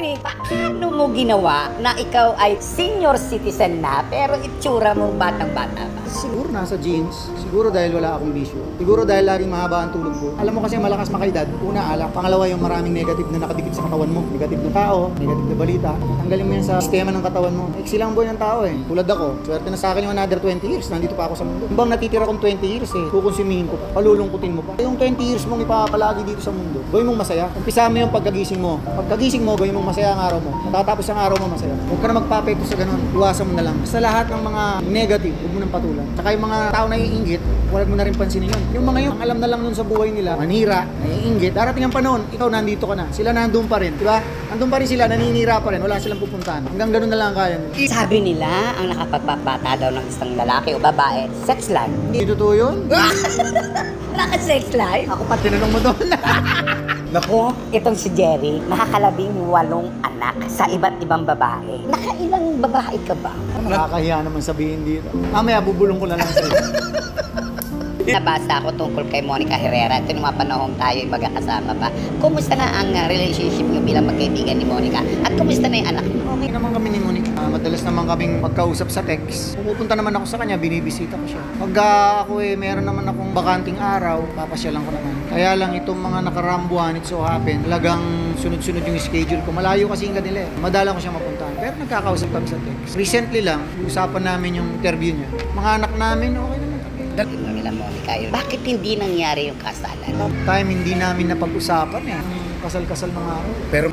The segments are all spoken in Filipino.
Jerry, paano mo ginawa na ikaw ay senior citizen na pero itsura mo batang-bata pa? Siguro nasa genes. Siguro dahil wala akong bisyo. Siguro dahil laging mahaba ang tulog ko. Alam mo kasi malakas makaedad. Una, alak. Pangalawa, yung maraming negative na nakadikit sa katawan mo. Negative na tao, negative na balita. Tanggalin mo yan sa sistema ng katawan mo. Eksi lang buhay ng tao eh. Tulad ako. Swerte na sa akin yung another 20 years. Nandito pa ako sa mundo. Yung natitira kong 20 years eh. Kukonsumihin ko pa. Palulungkutin mo pa. Yung 20 years mong ipapalagi dito sa mundo. Gawin mong masaya. Umpisa mo yung pagkagising mo. Pagkagising mo, gawin mong masaya ang araw mo. Matatapos ang araw mo masaya. Huwag ka na magpapekto sa ganun. Iwasan mo na lang. Sa lahat ng mga negative, huwag mo nang patulan. Tsaka yung mga tao na iinggit, huwag mo na rin pansinin yun. Yung mga yun, ang alam na lang nun sa buhay nila, manira, naiinggit. Darating ang panahon, ikaw nandito ka na. Sila nandun pa rin. Di ba? Nandun pa rin sila, naninira pa rin. Wala silang pupuntahan. Hanggang ganun na lang ang kaya mo. Sabi nila, ang nakapagpapata daw ng isang lalaki o babae, sex life. Hindi totoo yun. Naka-sex life? Ako pa tinanong mo doon. Naku, itong si Jerry, nakakalabing walong anak sa iba't ibang babae. Nakailang babae ka ba? Nakakahiya naman sabihin dito. Mamaya bubulong ko na lang sa'yo. Nabasa ako tungkol kay Monica Herrera. Ito nung mga panahon tayo ay magkakasama pa. Kumusta na ang uh, relationship niyo bilang magkaibigan ni Monica? At kumusta na yung anak mo? Okay naman kami ni Monique. Ah, madalas naman kaming magkausap sa text. Pupunta naman ako sa kanya, binibisita ko siya. Pag ah, ako eh, meron naman akong bakanting araw, papasyalan ko naman. Kaya lang itong mga nakarambuan, it so happen, talagang sunod-sunod yung schedule ko. Malayo kasi yung kanila eh. Madala ko siya mapuntahan. Pero nagkakausap kami sa text. Recently lang, usapan namin yung interview niya. Mga anak namin, okay kami. Yung nila Monica yun. Bakit hindi nangyari yung kasalan? Time hindi namin napag-usapan eh. Kasal-kasal mga araw. Pero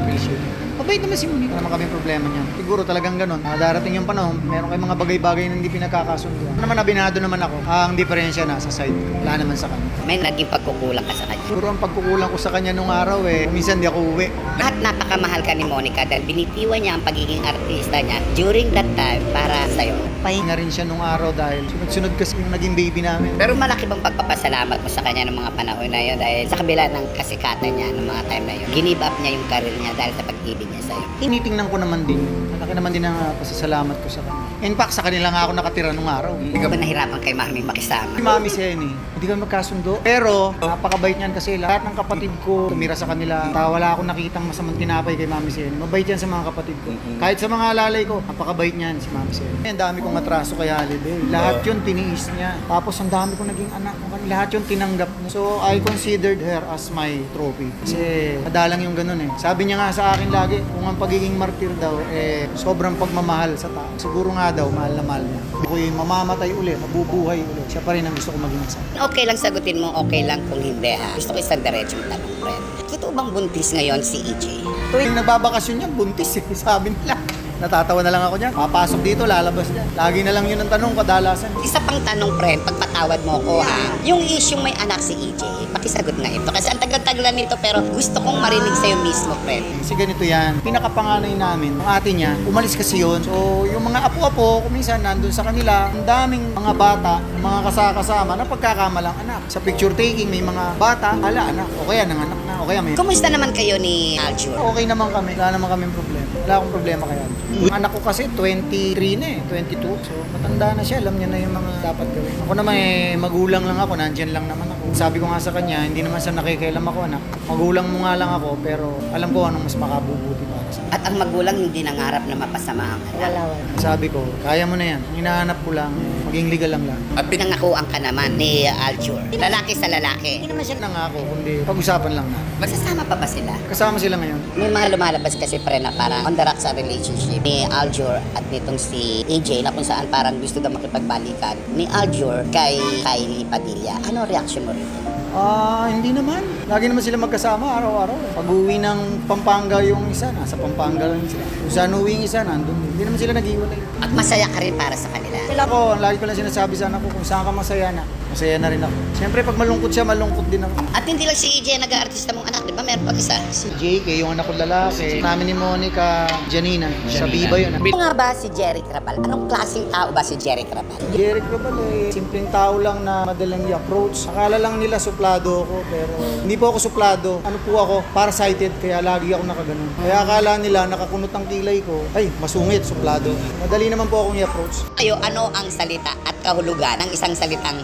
Mabait naman si Monique. Wala naman kami problema niyan. Siguro talagang ganun. Ah, darating yung panahon, meron kayong mga bagay-bagay na hindi pinagkakasundo. Ano naman abinado naman ako. Ang diferensya na sa side. Wala naman sa kanya. May naging pagkukulang ka sa kanya. Siguro ang pagkukulang ko sa kanya nung araw eh, minsan di ako uwi. At napakamahal ka ni Monica dahil binitiwan niya ang pagiging artista niya during that time para sa'yo. Pahinga rin siya nung araw dahil sunod-sunod kasi yung naging baby namin. Pero malaki bang pagpapasalamat mo sa kanya ng mga panahon na yun dahil sa kabila ng kasikatan niya ng mga time na yun, ginive up niya yung career niya dahil sa pag-ibig niya sa'yo. Tinitingnan ko naman din. Malaki naman din ang pasasalamat ko sa kanya. In fact, sa kanila nga ako nakatira nung araw. Hindi ka ba nahirapan kay mami makisama? Si Mami si Henny, hindi kami magkasundo. Pero, napakabait niyan kasi lahat ng kapatid ko tumira sa kanila. Ta, wala akong nakitang masamang tinapay kay Mami si Henny. Mabait yan sa mga kapatid ko. Kahit sa mga alalay ko, napakabait niyan si Mami si Henny. Ang dami kong atraso kay Holiday. Lahat yun tiniis niya. Tapos ang dami kong naging anak. Lahat yun tinanggap niya. So, I considered her as my trophy. Kasi, madalang yung ganun eh. Sabi niya nga sa akin lagi, kung ang pagiging martir daw, eh, sobrang pagmamahal sa tao. Siguro nga daw, mahal na mahal niya. Ako'y mamamatay ulit, mabubuhay ulit. Siya pa rin ang gusto ko maging sa Okay lang sagutin mo, okay lang kung hindi ha. Gusto ko isang diretsong tanong, friend. Totoo bang buntis ngayon si EJ? Tuwing nagbabakasyon niya, buntis eh. Sabi nila. Natatawa na lang ako niyan. Papasok dito, lalabas niya. Lagi na lang yun ang tanong, kadalasan. Isa pang tanong, friend, pagpatawad mo ko ha. Yung issue may anak si EJ, pakisagot nga ito. Kasi ang tagal-tagalan nito pero gusto kong marinig sa'yo mismo, friend. Kasi ganito yan. Pinakapanganay namin, ang ate niya, umalis kasi yun. So, yung mga apo-apo, kung minsan nandun sa kanila, ang daming mga bata, mga kasakasama na pagkakamalang anak. Sa picture taking, may mga bata, ala anak, o kaya nanganak na, o kaya may... Kumusta naman kayo ni Aljur? Okay naman kami. Wala naman kaming problema. Wala akong problema kaya. Yung anak ko kasi 23 na eh, 22. So matanda na siya, alam niya na yung mga dapat gawin. Ako naman eh, magulang lang ako, nandyan lang naman ako. Sabi ko nga sa kanya, hindi naman sa nakikialam ako anak. Magulang mo nga lang ako, pero alam ko anong mas makabubuti sa At ang magulang hindi nangarap na mapasama ang anak. Sabi ko, kaya mo na yan. Ang hinahanap ko lang, maging legal lang lang. At pinangakuan ka naman ni Aljur. Lalaki sa lalaki. Hindi naman siya nangako, kundi pag-usapan lang na. Magsasama pa ba sila? Kasama sila ngayon. May mga lumalabas kasi pre na parang on the rocks sa relationship ni Aljur at nitong si AJ na kung saan parang gusto daw makipagbalikan ni Aljur kay Kylie Padilla. Ano reaction mo rito? Ah, hindi naman. Lagi naman sila magkasama araw-araw. Pag uwi ng Pampanga yung isa, nasa Pampanga lang sila. Kung saan uwi yung isa, nandun. Hindi naman sila nag-iwalay. At masaya ka rin para sa kanila. Sila ko, lagi ko lang sinasabi sa anak ko, kung saan ka masaya na, masaya na rin ako. Siyempre, pag malungkot siya, malungkot din ako. At hindi lang si ang nag-aartista mong anak, di ba? Meron pa isa. Si JK, yung anak kong lalaki, namin ni Monica, Janina, sa Biba yun. Ano nga ba si Jerry Crabal? Anong klaseng tao ba si Jerry Crabal? Jerry Crabal eh, simpleng tao lang na madalang i-approach. Akala lang nila suplado ako, pero hindi po ako suplado. Ano po ako, farsighted, kaya lagi ako nakaganon. Kaya akala nila nakakunot ang kilay ko, ay, masungit, suplado. Madali naman po akong i-approach. Kayo, ano ang salita at kahulugan ng isang salitang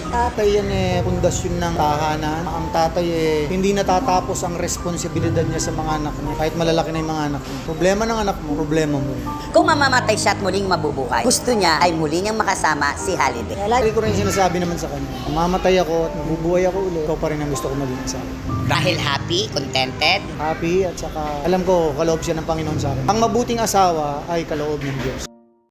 tatay? Tatay yan eh, pundasyon ng tahanan. Ang tatay eh, hindi natatapos ang responsibilidad niya sa mga anak niya. Kahit malalaki na yung mga anak mo. Problema ng anak mo, problema mo. Kung mamamatay siya at muling mabubuhay, gusto niya ay muli niyang makasama si Holiday. Lagi ko rin sinasabi naman sa kanya, mamatay ako at mabubuhay ako ulit. Ikaw pa rin ang gusto ko maging asawa. Dahil happy, contented, Happy at saka alam ko kaloob siya ng Panginoon sa akin. Ang mabuting asawa ay kaloob ng Diyos.